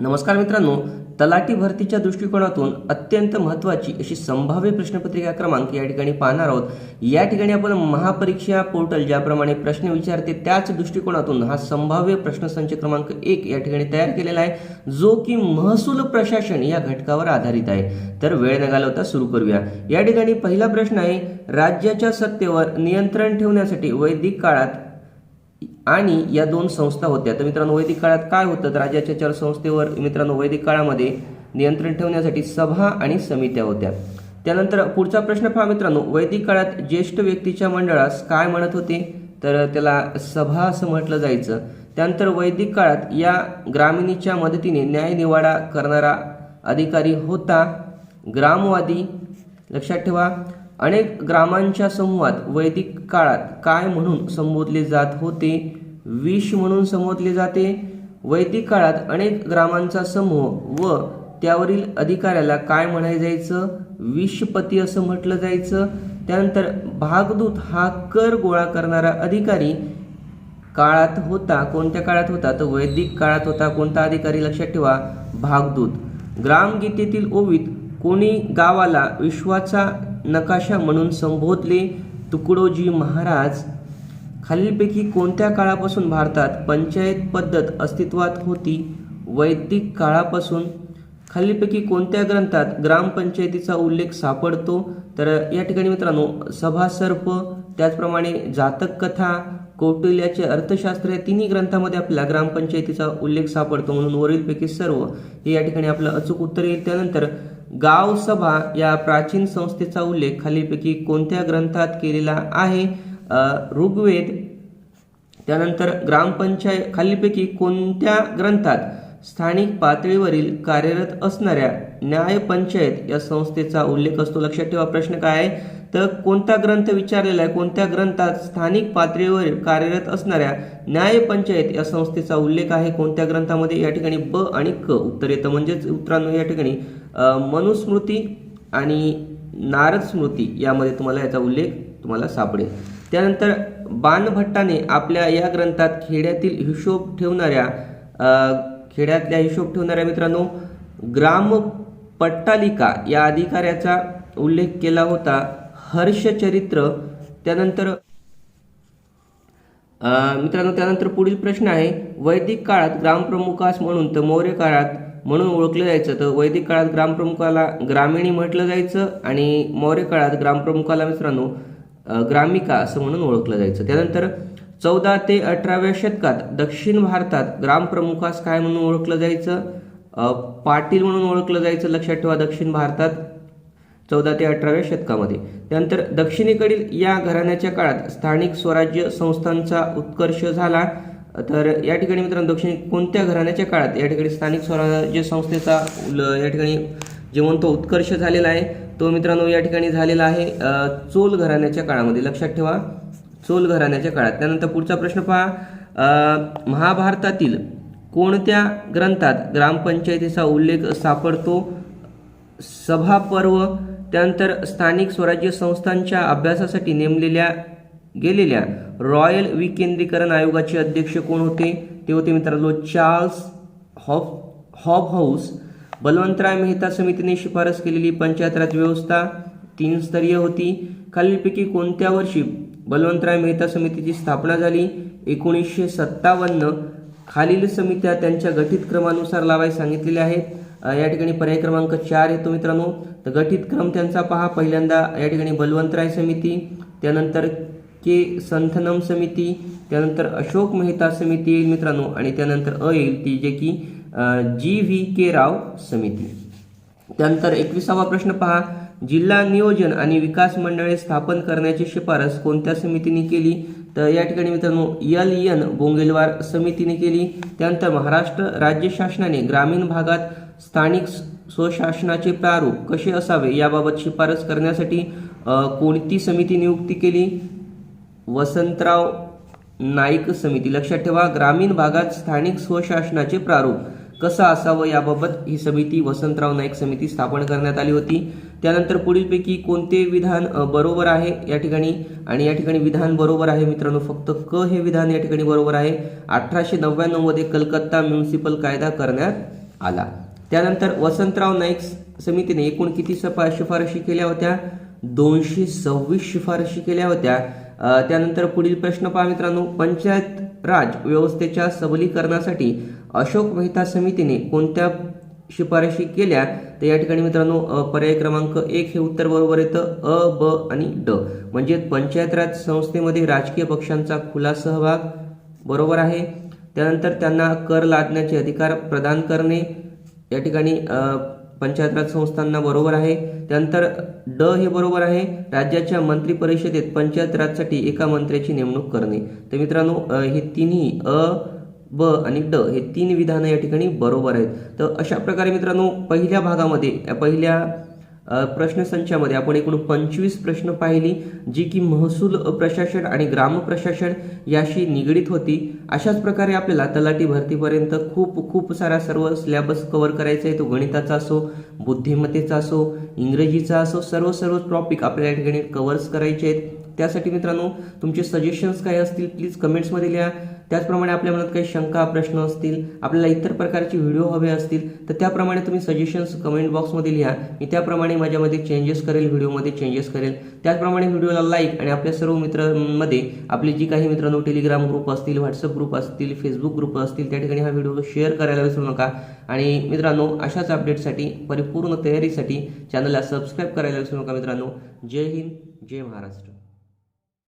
नमस्कार मित्रांनो तलाठी भरतीच्या दृष्टिकोनातून अत्यंत महत्त्वाची अशी संभाव्य प्रश्नपत्रिका क्रमांक या ठिकाणी पाहणार आहोत. या ठिकाणी आपण महापरीक्षा पोर्टल ज्याप्रमाणे प्रश्न विचारते त्याच दृष्टिकोनातून हा संभाव्य प्रश्नसंच क्रमांक एक या ठिकाणी तयार केलेला आहे जो की महसूल प्रशासन या घटकावर आधारित आहे. तर वेळ न घालवता सुरू करूया. या ठिकाणी पहिला प्रश्न आहे राज्याच्या सत्तेवर नियंत्रण ठेवण्यासाठी वैदिक काळात आणि या दोन संस्था होत्या. तर मित्रांनो वैदिक काळात काय होतं? तर राज्याच्या चार संस्थेवर मित्रांनो वैदिक काळामध्ये नियंत्रण ठेवण्यासाठी सभा आणि समित्या होत्या. त्यानंतर पुढचा प्रश्न पहा मित्रांनो. वैदिक काळात ज्येष्ठ व्यक्तीच्या मंडळास काय म्हणत होते? तर त्याला सभा असं म्हटलं जायचं. त्यानंतर वैदिक काळात या ग्रामिणीच्या मदतीने न्यायनिवाडा करणारा अधिकारी होता. ग्रामवादी लक्षात ठेवा. अनेक ग्रामांच्या समूहात वैदिक काळात काय म्हणून संबोधले जात होते? विष म्हणून संबोधले जाते. वैदिक काळात अनेक ग्रामांचा समूह व त्यावरील अधिकाऱ्याला काय म्हणायला जायचं? विषपती असं म्हटलं जायचं. त्यानंतर भागदूत हा कर गोळा करणारा अधिकारी काळात होता कोणत्या काळात होता? तर वैदिक काळात होता कोणता अधिकारी लक्षात ठेवा? भागदूत. ग्रामगीतेतील ओवीत कोणी गावाला विश्वाचा नकाशा म्हणून संबोधले तुकडोजी महाराज खालीलपैकी कोणत्या काळापासून भारतात पंचायत पद्धत अस्तित्वात होती? वैदिक काळापासून. खालीलपैकी कोणत्या ग्रंथात ग्रामपंचायतीचा उल्लेख सापडतो? तर या ठिकाणी मित्रांनो सभासर्प त्याचप्रमाणे जातक कथा कौटिल्याचे अर्थशास्त्र या तिन्ही ग्रंथामध्ये आपल्याला ग्रामपंचायतीचा उल्लेख सापडतो म्हणून वरीलपैकी सर्व हे या ठिकाणी आपलं अचूक उत्तर येईल. त्यानंतर गाव सभा या प्राचीन संस्थेचा उल्लेख खालीपैकी कोणत्या ग्रंथात केलेला आहे? ऋग्वेद त्यानंतर ग्रामपंचायत खालीपैकी कोणत्या ग्रंथात स्थानिक पातळीवरील कार्यरत असणाऱ्या न्यायपंचायत या संस्थेचा उल्लेख असतो? लक्षात ठेवा प्रश्न काय आहे? तर कोणता ग्रंथ विचारलेला आहे कोणत्या ग्रंथात स्थानिक पातळीवर कार्यरत असणाऱ्या न्यायपंचायत या संस्थेचा उल्लेख आहे? कोणत्या ग्रंथामध्ये या ठिकाणी ब आणि क उत्तर येतं? म्हणजेच उत्तरांनो या ठिकाणी मनुस्मृती आणि नारद स्मृती यामध्ये तुम्हाला याचा उल्लेख तुम्हाला सापडेल. त्यानंतर बाणभट्टाने आपल्या या ग्रंथात खेड्यातील हिशोब ठेवणाऱ्या खेड्यातल्या हिशोब ठेवणाऱ्या मित्रांनो ग्राम पट्टालिका या अधिकाऱ्याचा उल्लेख केला होता. हर्षचरित्र त्यानंतर मित्रांनो त्यानंतर पुढील प्रश्न आहे. वैदिक काळात ग्रामप्रमुखास म्हणून तर मौर्य काळात म्हणून ओळखलं जायचं. तर वैदिक काळात ग्रामप्रमुखाला ग्रामीणी म्हटलं जायचं आणि मौर्य काळात ग्रामप्रमुखाला मित्रांनो ग्रामिका असं म्हणून ओळखलं जायचं. त्यानंतर चौदा ते अठराव्या शतकात दक्षिण भारतात ग्रामप्रमुखास काय म्हणून ओळखलं जायचं? पाटील म्हणून ओळखलं जायचं लक्षात ठेवा दक्षिण भारतात. चौदा ते अठराव्या शतकामध्ये. त्यानंतर दक्षिणेकडील या घराण्याच्या काळात स्थानिक स्वराज्य संस्थांचा उत्कर्ष झाला. तर या ठिकाणी मित्रांनो दक्षिण कोणत्या घराण्याच्या काळात या ठिकाणी स्थानिक स्वराज्य संस्थेचा या ठिकाणी जे म्हणतो उत्कर्ष झालेला आहे? तो मित्रांनो या ठिकाणी झालेला आहे चोल घराण्याच्या काळामध्ये. लक्षात ठेवा चोल घराण्याच्या काळात. त्यानंतर पुढचा प्रश्न पहा महाभारतातील कोणत्या ग्रंथात ग्रामपंचायतीचा उल्लेख सापडतो? सभापर्व त्यानंतर स्थानिक स्वराज्य संस्थांच्या अभ्यासासाठी नेमलेल्या गेलेल्या रॉयल विकेंद्रीकरण आयोगाचे अध्यक्ष कोण होते? ते होते मित्रांनो चार्ल्स हॉफ हॉब हाऊस बलवंतराय मेहता समितीने शिफारस केलेली पंचायत राज व्यवस्था तीन स्तरीय होती. खालीलपैकी कोणत्या वर्षी बलवंतराय मेहता समितीची स्थापना झाली? एकोणीसशे सत्तावन्न खालील समित्या त्यांच्या गठीत क्रमानुसार लावायला सांगितलेल्या आहेत. या ठिकाणी पर्याय क्रमांक चार येतो मित्रांनो. तर गठीत क्रम त्यांचा पहा. पहिल्यांदा या ठिकाणी बलवंतराय समिती त्यानंतर के संथनम समिती त्यानंतर अशोक मेहता समिती येईल मित्रांनो आणि त्यानंतर अ येईल ती जे की जी व्ही के राव समिती. त्यानंतर एकविसावा प्रश्न पहा. जिल्हा नियोजन आणि विकास मंडळे स्थापन करण्याची शिफारस कोणत्या समितीने केली? तर या ठिकाणी मित्रांनो एल एन बोंगेलवार समितीने केली. त्यानंतर महाराष्ट्र राज्य शासनाने ग्रामीण भागात स्थानिक स्वशासनाचे प्रारूप कसे असावे याबाबत शिफारस करण्यासाठी कोणती समिती नियुक्ती केली? वसंतराव नाईक समिती. लक्षात ठेवा ग्रामीण भागात स्थानिक स्वशासनाचे प्रारूप कसं असावं याबाबत ही समिती वसंतराव नाईक समिती स्थापन करण्यात आली होती. त्यानंतर पुढीलपैकी कोणते विधान बरोबर आहे या ठिकाणी? आणि या ठिकाणी विधान बरोबर आहे मित्रांनो फक्त क हे विधान या ठिकाणी बरोबर आहे. अठराशे नव्याण्णवमध्ये कलकत्ता म्युन्सिपल कायदा करण्यात आला. त्यानंतर वसंतराव नाईक समितीने एकूण किती सफा शिफारशी केल्या होत्या? दोनशे सव्वीस शिफारशी केल्या होत्या. त्यानंतर पुढील प्रश्न पहा मित्रांनो. पंचायत राज व्यवस्थेच्या सबलीकरणासाठी अशोक मेहता समितीने कोणत्या शिफारशी केल्या? तर या ठिकाणी मित्रांनो पर्याय क्रमांक एक हे उत्तर बरोबर येतं. अ ब आणि ड. म्हणजे पंचायत राज संस्थेमध्ये राजकीय पक्षांचा खुला सहभाग बरोबर आहे. त्यानंतर त्यांना कर लादण्याचे अधिकार प्रदान करणे. या ठिकाणी पंचायत राज संस्थांना बरोबर आहे. त्यानंतर ड हे बरोबर आहे. राज्याच्या मंत्री परिषदेत पंचायत राजसाठी एका मंत्र्याची नेमणूक करणे. तर मित्रांनो हे तिन्ही अ ब आणि ड हे तीन विधानं या ठिकाणी बरोबर आहेत. तर अशा प्रकारे मित्रांनो पहिल्या भागामध्ये पहिल्या प्रश्नसंचामध्ये आपण एकूण पंचवीस प्रश्न पाहिली जी की महसूल प्रशासन आणि ग्राम प्रशासन याशी निगडीत होती. अशाच प्रकारे आपल्याला तलाठी भरतीपर्यंत खूप खूप सारा सर्व सिलेबस कव्हर करायचा आहे. तो गणिताचा असो बुद्धिमत्तेचा असो इंग्रजीचा असो सर्व सर्व टॉपिक आपल्याला या ठिकाणी कव्हर्स करायचे आहेत. त्यासाठी मित्रांनो तुमचे सजेशन्स काय असतील प्लीज कमेंट्समध्ये लिहा. त्याचप्रमाणे आपल्या मनात काही शंका प्रश्न असतील आपल्याला इतर प्रकारचे व्हिडिओ हवे असतील तर त्याप्रमाणे तुम्ही सजेशन्स कमेंट बॉक्समध्ये लिहा. मी त्याप्रमाणे माझ्यामध्ये चेंजेस करेल व्हिडिओमध्ये चेंजेस करेल. त्याचप्रमाणे व्हिडिओला लाईक आणि आपल्या सर्व मित्रांमध्ये आपले जी काही मित्रांनो टेलिग्राम ग्रुप असतील व्हॉट्सअप ग्रुप असतील फेसबुक ग्रुप असतील त्या ठिकाणी हा व्हिडिओ शेअर करायला विसरू नका. आणि मित्रांनो अशाच अपडेटसाठी परिपूर्ण तयारीसाठी चॅनलला सबस्क्राईब करायला विसरू नका मित्रांनो. जय हिंद जय महाराष्ट्र.